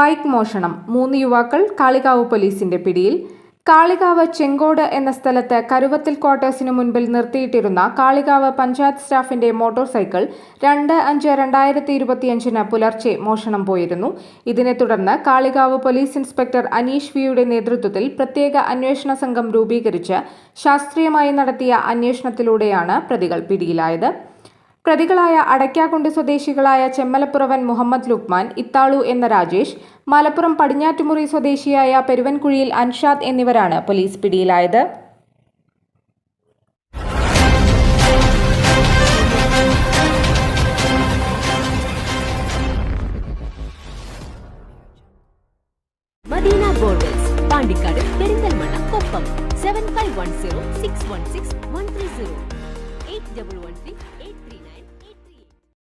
Bike മോഷണം. മൂന്ന് യുവാക്കൾ കാളികാവ് പോലീസിന്റെ പിടിയിൽ. കാളികാവ് ചെങ്കോട് എന്ന സ്ഥലത്ത് കരുവത്തിൽ ക്വാർട്ടേഴ്സിന് മുൻപിൽ നിർത്തിയിട്ടിരുന്ന കാളികാവ് പഞ്ചായത്ത് സ്റ്റാഫിന്റെ മോട്ടോർ സൈക്കിൾ രണ്ട് അഞ്ച് രണ്ടായിരത്തി ഇരുപത്തിയഞ്ചിന് പുലർച്ചെ മോഷണം പോയിരുന്നു. ഇതിനെ തുടർന്ന് കാളികാവ് പോലീസ് ഇൻസ്പെക്ടർ അനീഷ് വിയുടെ നേതൃത്വത്തിൽ പ്രത്യേക അന്വേഷണ സംഘം രൂപീകരിച്ച് ശാസ്ത്രീയമായി നടത്തിയ അന്വേഷണത്തിലൂടെയാണ് പ്രതികൾ പിടിയിലായത്. പ്രതികളായ അടയ്ക്കാക്കുണ്ട് സ്വദേശികളായ ചെമ്മലപ്പുറവൻ മുഹമ്മദ് ലുക്മാൻ ഇത്താളു എന്ന രാജേഷ് മലപ്പുറം പടിഞ്ഞാറ്റുമുറി സ്വദേശിയായ പെരുവൻകുഴിയിൽ അൻഷാദ് എന്നിവരാണ് പോലീസ് പിടിയിലായത്. Madina Perinthalmanna seven five one zero six one six one three zero eight double one three